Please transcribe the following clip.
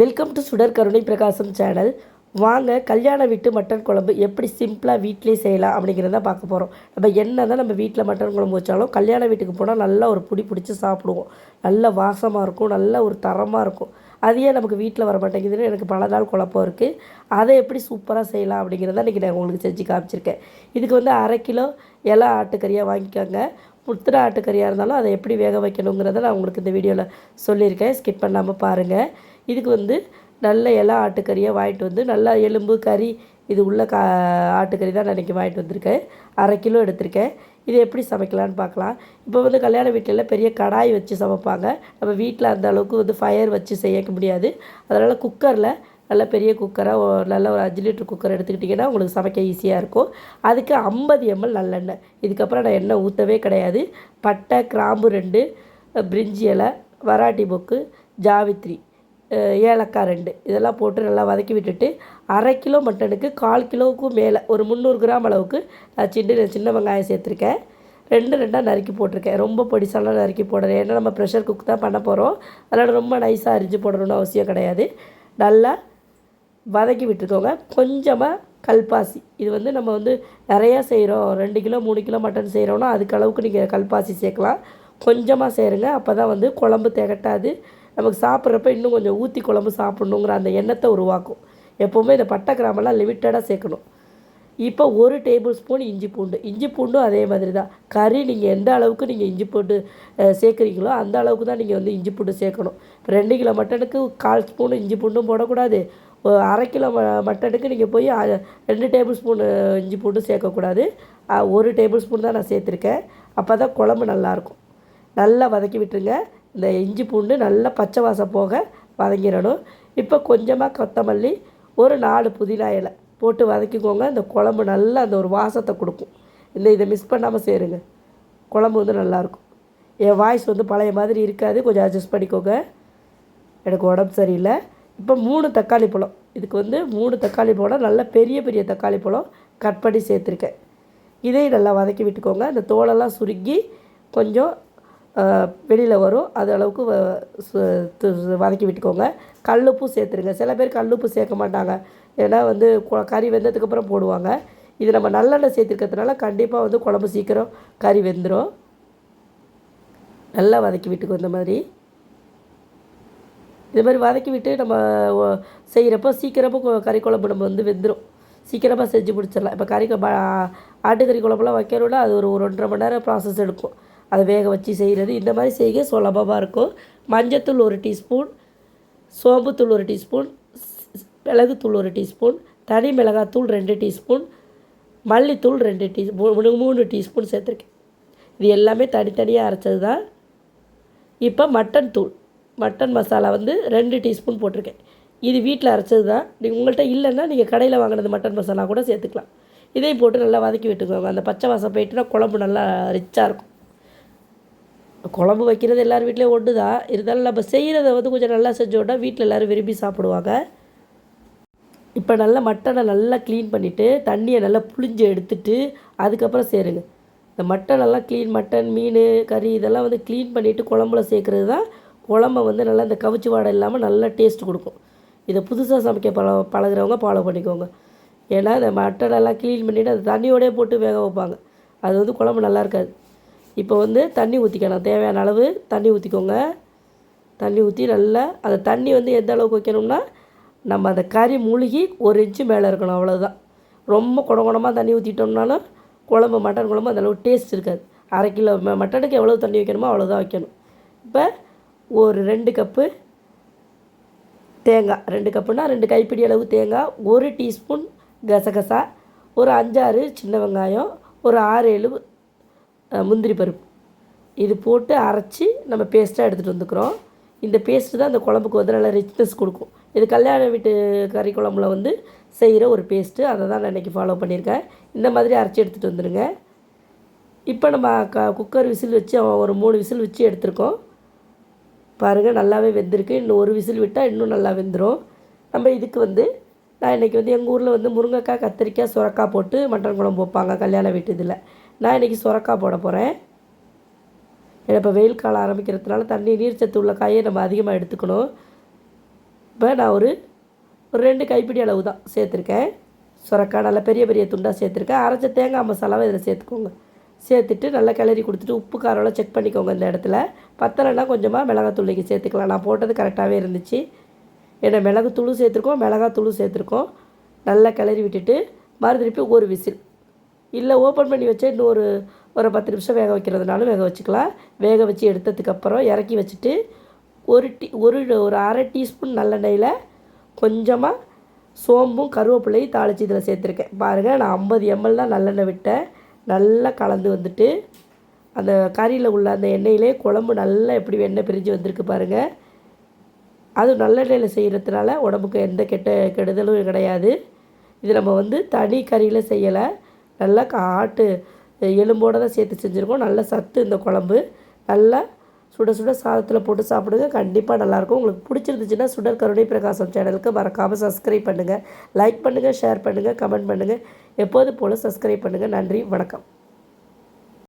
Welcome to சுடர் கருணை பிரகாசம் சேனல் வாங்க கல்யாண வீட்டு மட்டன் குழம்பு எப்படி சிம்பிளாக வீட்டிலே செய்யலாம் அப்படிங்கிறத பார்க்க போகிறோம் நம்ம என்ன தான் நம்ம வீட்டில் மட்டன் குழம்பு வச்சாலும் கல்யாண வீட்டுக்கு போனால் நல்லா ஒரு புடி பிடிச்சி சாப்பிடுவோம். நல்ல வாசமாக இருக்கும் நல்ல ஒரு தரமாக இருக்கும். அதையே நமக்கு வீட்டில் வர மாட்டேங்குதுன்னு எனக்கு பல நாள் குழப்பம் இருக்குது அதை எப்படி சூப்பராக செய்யலாம் அப்படிங்கிறத இன்றைக்கி நான் உங்களுக்கு செஞ்சு காமிச்சிருக்கேன். இதுக்கு வந்து அரை கிலோ இலை ஆட்டுக்கறியாக வாங்கிக்கோங்க. முத்திர ஆட்டுக்கறியாக இருந்தாலும் அதை எப்படி வேக வைக்கணுங்கிறத நான் உங்களுக்கு இந்த வீடியோவில் சொல்லியிருக்கேன். ஸ்கிப் பண்ணாமல் பாருங்கள் இதுக்கு வந்து நல்ல இலை ஆட்டுக்கறியாக வாங்கிட்டு வந்து நல்லா எலும்பு கறி இது உள்ள கா ஆட்டுக்கறி தான் நான் இன்றைக்கி வாங்கிட்டு வந்திருக்கேன். அரை கிலோ எடுத்திருக்கேன். இது எப்படி சமைக்கலான்னு பார்க்கலாம். இப்போ வந்து கல்யாண வீட்டிலலாம் பெரிய கடாய் வச்சு சமைப்பாங்க. நம்ம வீட்டில் அந்த அளவுக்கு வந்து ஃபயர் வச்சு செய்ய முடியாது. அதனால் குக்கரில் நல்ல பெரிய குக்கராக நல்ல ஒரு அஞ்சு லிட்டர் குக்கர் எடுத்துக்கிட்டிங்கன்னா உங்களுக்கு சமைக்க ஈஸியாக இருக்கும். அதுக்கு ஐம்பது எம்எல் நல்லெண்ணெய். இதுக்கப்புறம் நான் எண்ணெய் ஊற்றவே கிடையாது. பட்டை கிராம்பு ரெண்டு பிரிஞ்சி இலை வராட்டி பொக்கு ஜாவித்ரி. ஏலக்காய் ரெண்டு. இதெல்லாம் போட்டு நல்லா வதக்கி விட்டுட்டு அரை கிலோ மட்டனுக்கு கால் கிலோவுக்கும் மேலே ஒரு முந்நூறு கிராம் அளவுக்கு நான் சின்ன சின்ன வெங்காயம் சேர்த்துருக்கேன். ரெண்டு ரெண்டாக நறுக்கி போட்டிருக்கேன். ரொம்ப பொடிசாலாம் நறுக்கி போடுறேன் ஏன்னா நம்ம ப்ரெஷர் குக் தான் பண்ண போகிறோம் அதனால் ரொம்ப நைஸாக அரிஞ்சு போடணும்னு அவசியம் கிடையாது. நல்லா வதக்கி விட்டுக்கோங்க. கொஞ்சமாக கல்பாசி. இது வந்து நம்ம வந்து நிறையா செய்கிறோம் ரெண்டு கிலோ மூணு கிலோ மட்டன் செய்கிறோன்னா அதுக்கு அளவுக்கு நீங்கள் கல்பாசி சேர்க்கலாம். கொஞ்சமாக சேருங்க. அப்போ தான் வந்து குழம்பு திகட்டாது. நமக்கு சாப்பிட்றப்ப இன்னும் கொஞ்சம் ஊற்றி குழம்பு சாப்பிட்ணுங்கிற அந்த எண்ணத்தை உருவாக்கும். எப்போவுமே இந்த பட்டை கிராமெல்லாம் லிமிட்டடாக சேர்க்கணும். இப்போ ஒரு டேபிள் ஸ்பூன் இஞ்சி பூண்டு. இஞ்சி பூண்டும் அதே மாதிரி தான். கறி நீங்கள் எந்த அளவுக்கு நீங்கள் இஞ்சி பூண்டு சேர்க்குறீங்களோ அந்த அளவுக்கு தான் நீங்கள் வந்து இஞ்சி பூண்டு சேர்க்கணும். இப்போ ரெண்டு கிலோ மட்டனுக்கு கால் ஸ்பூன் இஞ்சி பூண்டும் போடக்கூடாது. அரை கிலோ ம மட்டனுக்கு நீங்கள் போய் ரெண்டு டேபிள் ஸ்பூன் இஞ்சி பூண்டு சேர்க்கக்கூடாது. ஒரு டேபிள் ஸ்பூன் தான் நான் சேர்த்துருக்கேன். அப்போ தான் குழம்பு நல்லாயிருக்கும் நல்லா வதக்கி விட்டுருங்க. இந்த இஞ்சி பூண்டு நல்லா பச்சை வாசம் போக வதங்கிடணும். இப்போ கொஞ்சமாக கொத்தமல்லி ஒரு நாலு புதினா இலை போட்டு வதக்கிக்கோங்க. இந்த குழம்பு நல்லா அந்த ஒரு வாசத்தை கொடுக்கும். இந்த இதை மிஸ் பண்ணாமல் சேருங்க. குழம்பு வந்து நல்லாயிருக்கும். என் வாய்ஸ் வந்து பழைய மாதிரி இருக்காது. கொஞ்சம் அட்ஜஸ்ட் பண்ணிக்கோங்க. எனக்கு உடம்பு சரியில்லை. இப்போ மூணு தக்காளி பழம். இதுக்கு வந்து மூணு தக்காளி பழம் நல்ல பெரிய பெரிய தக்காளி பழம் கட் பண்ணி சேர்த்துருக்கேன். இதையும் நல்லா வதக்கி விட்டுக்கோங்க. அந்த தோலெல்லாம் சுருக்கி கொஞ்சம் வெளியில் வரும். அது அளவுக்கு வ- சு- வதக்கி விட்டுக்கோங்க. கல்லுப்பும் சேர்த்துருங்க. சில பேர் கல்லுப்பு சேர்க்க மாட்டாங்க. ஏன்னா வந்து கொ- கறி வெந்ததுக்கப்புறம் போடுவாங்க. இது நம்ம நல்லெண்ணெய் சேர்த்துருக்கிறதுனால கண்டிப்பாக வந்து குழம்பு சீக்கிரம் கறி வெந்துடும் நல்லா வதக்கி விட்டுக்கோ இந்த மாதிரி. இது மாதிரி வதக்கி விட்டு நம்ம செய்கிறப்போ சீக்கிரமாக கறி குழம்பு நம்ம வந்து வெந்துடும் சீக்கிரமாக செஞ்சு முடிச்சிடலாம். இப்போ கறி ஆட்டுக்கறி குழம்புலாம் வைக்கணும்னா அது ஒரு ஒரு ஒன்றரை மணி நேரம் ப்ராசஸ் எடுக்கும். அதை வேக வச்சு செய்கிறது. இந்த மாதிரி செய்ய சுலபமாக இருக்கும். மஞ்சத்தூள் ஒரு டீஸ்பூன் சோம்புத்தூள் ஒரு டீஸ்பூன் ஸ்- மிளகுத்தூள் ஒரு டீஸ்பூன் தனி மிளகாத்தூள் ரெண்டு டீஸ்பூன் மல்லித்தூள் ரெண்டு டீ மூணு மூணு டீஸ்பூன் சேர்த்துருக்கேன். இது எல்லாமே தனித்தனியாக அரைச்சது தான். இப்போ மட்டன் தூள் மட்டன் மசாலா வந்து ரெண்டு டீஸ்பூன் போட்டிருக்கேன். இது வீட்டில் அரைச்சது தான். நீங்கள் உங்கள்கிட்ட இல்லைன்னா நீங்கள் கடையில் வாங்கினது மட்டன் மசாலா கூட சேர்த்துக்கலாம். இதையும் போட்டு நல்லா வதக்கி விட்டுக்கோங்க. அந்த பச்சை வாசம் போயிட்டுனா குழம்பு நல்லா ரிச்சாக இருக்கும். குழம்பு வைக்கிறது எல்லார் வீட்லேயும் ஒன்று தான் இருந்தாலும் நம்ம செய்கிறத வந்து கொஞ்சம் நல்லா செஞ்சோன்னா வீட்டில் எல்லோரும் விரும்பி சாப்பிடுவாங்க. இப்போ நல்லா மட்டனை நல்லா க்ளீன் பண்ணிவிட்டு தண்ணியை நல்லா புளிஞ்சு எடுத்துட்டு அதுக்கப்புறம் சேருங்க. இந்த மட்டனெல்லாம் க்ளீன் மட்டன் மீன் கறி இதெல்லாம் வந்து க்ளீன் பண்ணிவிட்டு குழம்புல சேர்க்குறது தான் குழம்ப வந்து நல்லா இந்த கவிச்சு வாடை இல்லாமல் நல்லா டேஸ்ட் கொடுக்கும். இதை புதுசாக சமைக்க பழ பழகுறவங்க ஃபாலோ பண்ணிக்கோங்க. ஏன்னா இந்த மட்டனெல்லாம் க்ளீன் பண்ணிவிட்டு அது தண்ணியோடய போட்டு வேக வைப்பாங்க. அது வந்து குழம்பு நல்லா இருக்காது. இப்போ வந்து தண்ணி ஊற்றிக்கணும் தேவையான அளவு தண்ணி ஊற்றிக்கோங்க தண்ணி ஊற்றி நல்லா அந்த தண்ணி வந்து எந்த அளவுக்கு வைக்கணும்னா நம்ம அந்த கறி மூழ்கி ஒரு இன்ச்சு மேலே இருக்கணும். அவ்வளோதான் ரொம்ப குட குடமாக தண்ணி ஊற்றிட்டோம்னாலும் குழம்பு மட்டன் குழம்பு அந்தளவுக்கு டேஸ்ட் இருக்காது. அரை கிலோ மட்டனுக்கு எவ்வளோ தண்ணி வைக்கணுமோ அவ்வளோதான் வைக்கணும். இப்போ ஒரு ரெண்டு கப்பு தேங்காய். ரெண்டு கப்புனா ரெண்டு கைப்பிடி அளவு தேங்காய் ஒரு டீஸ்பூன் கசகசா ஒரு அஞ்சாறு சின்ன வெங்காயம் ஒரு ஆறு ஏழு முந்திரி பருப்பு. இது போட்டு அரைச்சி நம்ம பேஸ்ட்டாக எடுத்துகிட்டு வந்துக்கிறோம். இந்த பேஸ்ட்டு தான் அந்த குழம்புக்கு வந்து நல்லா ரிச்னஸ் கொடுக்கும். இது கல்யாண வீட்டு கறி குழம்புல வந்து செய்கிற ஒரு பேஸ்ட்டு அதை தான் நான் இன்றைக்கி ஃபாலோ பண்ணியிருக்கேன். இந்த மாதிரி அரைச்சி எடுத்துகிட்டு வந்துடுங்க இப்போ நம்ம க குக்கர் விசில் வச்சு ஒரு மூணு விசில் வச்சு எடுத்திருக்கோம். பாருங்கள் நல்லாவே வெந்திருக்கு. இன்னும் ஒரு விசில் விட்டால் இன்னும் நல்லா வெந்துடும் நம்ம இதுக்கு வந்து நான் இன்றைக்கி வந்து எங்கள் ஊரில் வந்து முருங்கைக்காய் கத்திரிக்காய் சுரக்காய் போட்டு மட்டன் குழம்பு வைப்பாங்க கல்யாண வீட்டு இதில். நான் இன்றைக்கி சுரக்காய் போட போகிறேன் ஏன்னா இப்போ வெயில் காலம் ஆரம்பிக்கிறதுனால தண்ணி நீர்ச்சத்து உள்ள காயை நம்ம அதிகமாக எடுத்துக்கணும். இப்போ நான் ஒரு ஒரு ரெண்டு கைப்பிடி அளவு தான் சேர்த்துருக்கேன். சுரக்காய் நல்லா பெரிய பெரிய துண்டாக சேர்த்துருக்கேன். அரைச்ச தேங்காய் மசாலாவை இதில் சேர்த்துக்கோங்க. சேர்த்துட்டு நல்லா கிளறி கொடுத்துட்டு உப்பு காரம்லாம் செக் பண்ணிக்கோங்க இந்த இடத்துல. பத்தலைன்னா கொஞ்சமாக மிளகாத்தூளிக்கு சேர்த்துக்கலாம். நான் போட்டது கரெக்டாகவே இருந்துச்சு. ஏன்னா மிளகுத்தூளும் சேர்த்துருக்கோம் மிளகாத்தூளும் சேர்த்துருக்கோம். நல்லா கிளறி விட்டுட்டு மறு திருப்பி ஒரு விசில். இல்லை ஓப்பன் பண்ணி வச்சா இன்னும் ஒரு ஒரு பத்து நிமிஷம் வேக வைக்கிறதுனாலும் வேக வச்சுக்கலாம். வேக வச்சு எடுத்ததுக்கப்புறம் இறக்கி வச்சுட்டு ஒரு டீ ஒரு ஒரு அரை டீஸ்பூன் நல்லெண்ணெயில் கொஞ்சமாக சோம்பும் கருவேப்பிலையும் தாளித்து இதில் சேர்த்துருக்கேன். பாருங்கள் நான் ஐம்பது எம்எல் தான் நல்லெண்ணெய் விட்டேன். நல்லா கலந்து வந்துட்டு அந்த கறியில் உள்ள அந்த எண்ணெயிலே குழம்பு நல்லா எப்படி எண்ணெய் பிரிஞ்சு வந்திருக்கு பாருங்கள் அது நல்லெண்ணெயில் செய்கிறதுனால உடம்புக்கு எந்த கெட்ட கெடுதலும் கிடையாது. இது நம்ம வந்து தனி கறியில் செய்யலை. நல்லா ஆட்டு எலும்போடு தான் சேர்த்து செஞ்சுருக்கோம். நல்ல சத்து இந்த குழம்பு. நல்லா சுட சுட சாதத்தில் போட்டு சாப்பிடுங்க. கண்டிப்பாக நல்லாயிருக்கும். உங்களுக்கு பிடிச்சிருந்துச்சுன்னா சுடர் கருணை பிரகாசம் சேனலுக்கு மறக்காமல் சப்ஸ்கிரைப் பண்ணுங்கள் லைக் பண்ணுங்கள் ஷேர் பண்ணுங்கள் கமெண்ட் பண்ணுங்கள் எப்போது போல் சப்ஸ்கிரைப் பண்ணுங்கள் நன்றி வணக்கம்.